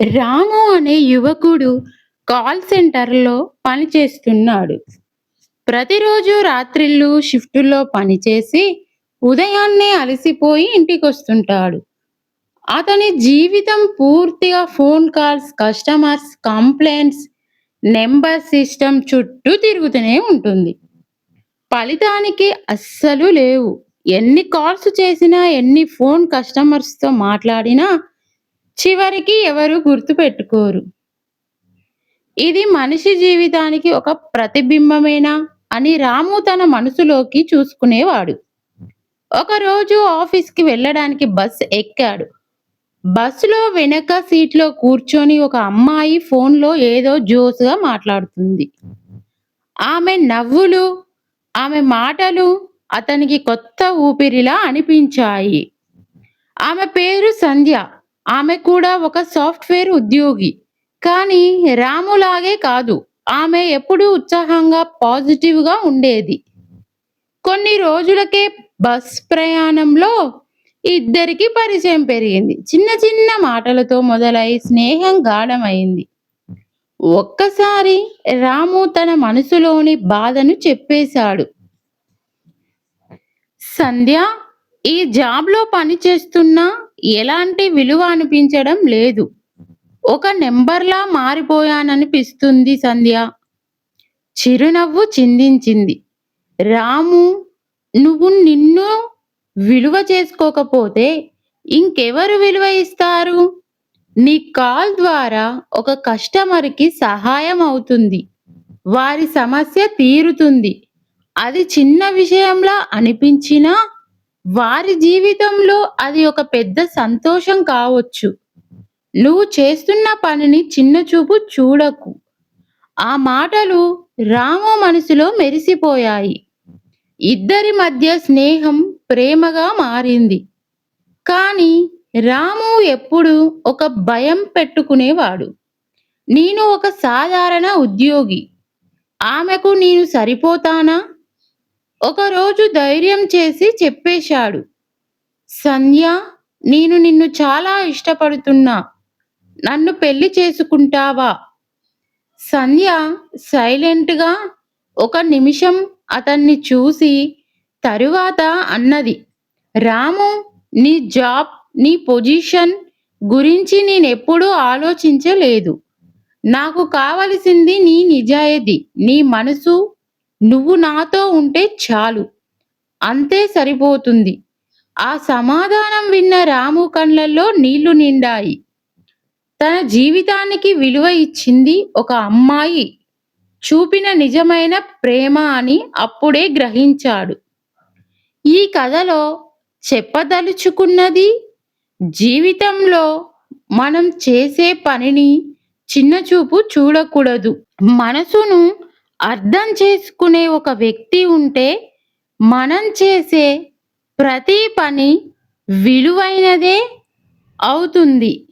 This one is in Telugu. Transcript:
రాము అనే యువకుడు కాల్ సెంటర్‌లో పనిచేస్తున్నాడు. ప్రతిరోజు రాత్రిళ్ళు షిఫ్టుల్లో పనిచేసి, ఉదయాన్నే అలసిపోయి ఇంటికి వస్తుంటాడు అతని జీవితం పూర్తిగా phone calls, customers complaints number system చుట్టూ తిరుగుతూనే ఉంటుంది. ఫలితానికి అస్సలు లేవు. ఎన్ని కాల్స్ చేసినా, ఎన్ని ఫోన్ కస్టమర్స్‌తో మాట్లాడినా, చివరికి ఎవరు గుర్తుపెట్టుకోరు. ఇది మనిషి జీవితానికి ఒక ప్రతిబింబమేనా అని రాము తన మనసులోకి చూసుకునేవాడు. ఒకరోజు ఆఫీస్‌కి వెళ్ళడానికి బస్ ఎక్కాడు. బస్సులో వెనక సీట్‌లో కూర్చొని ఒక అమ్మాయి ఫోన్‌లో ఏదో జోస్‌గా మాట్లాడుతుంది. ఆమె నవ్వులు, ఆమె మాటలు అతనికి కొత్త ఊపిరిలా అనిపించాయి. ఆమె పేరు సంధ్య. ఆమె కూడా ఒక సాఫ్ట్‌వేర్ ఉద్యోగి. కానీ రాములాగే కాదు. ఆమె ఎప్పుడూ ఉత్సాహంగా, పాజిటివ్‌గా ఉండేది. కొన్ని రోజులకే బస్ ప్రయాణంలో ఇద్దరికీ పరిచయం పెరిగింది. చిన్న చిన్న మాటలతో మొదలై స్నేహం గాఢమైంది. ఒక్కసారి రాము తన మనసులోని బాధను చెప్పేశాడు. సంధ్యా! ఈ జాబ్‌లో పని చేస్తున్నా ఎలాంటి విలువ అనిపించడం లేదు. ఒక నెంబర్లా మారిపోయాననిపిస్తుంది సంధ్య చిరునవ్వు చిందించింది. రాము నువ్వు నిన్ను విలువ చేసుకోకపోతే ఇంకెవరు విలువ ఇస్తారు? నీ కాల్ ద్వారా ఒక కస్టమర్‌కి సహాయం అవుతుంది. వారి సమస్య తీరుతుంది. అది చిన్న విషయంలా అనిపించినా, వారి జీవితంలో అది ఒక పెద్ద సంతోషం కావచ్చు నువ్వు చేస్తున్న పనిని చిన్నచూపు చూడకు. ఆ మాటలు రాము మనసులో మెరిసిపోయాయి. ఇద్దరి మధ్య స్నేహం ప్రేమగా మారింది. కానీ రాము ఎప్పుడు ఒక భయం పెట్టుకునేవాడు. నేను ఒక సాధారణ ఉద్యోగి. ఆమెకు నేను సరిపోతానా? ఒకరోజు ధైర్యం చేసి చెప్పేశాడు. సంధ్య నేను నిన్ను చాలా ఇష్టపడుతున్నా. నన్ను పెళ్ళి చేసుకుంటావా? సంధ్య సైలెంట్‌గా ఒక నిమిషం అతన్ని చూసి, తరువాత అన్నది. రాము నీ జాబ్, నీ పొజిషన్ గురించి నేనెప్పుడూ ఆలోచించలేదు. నాకు కావలసింది నీ నిజాయితీ, నీ మనసు. నువ్వు నాతో ఉంటే చాలు. అంతే సరిపోతుంది. ఆ సమాధానం విన్న రాము కళ్ళల్లో నీళ్ళు నిండాయి. తన జీవితానికి విలువ ఇచ్చింది ఒక అమ్మాయి చూపిన నిజమైన ప్రేమ అని అప్పుడే గ్రహించాడు. ఈ కథలో చెప్పదలుచుకున్నది జీవితంలో మనం చేసే పనిని చిన్నచూపు చూడకూడదు. మనసును అర్థం చేసుకునే ఒక వ్యక్తి ఉంటే మనం చేసే ప్రతి పని విలువైనదే అవుతుంది.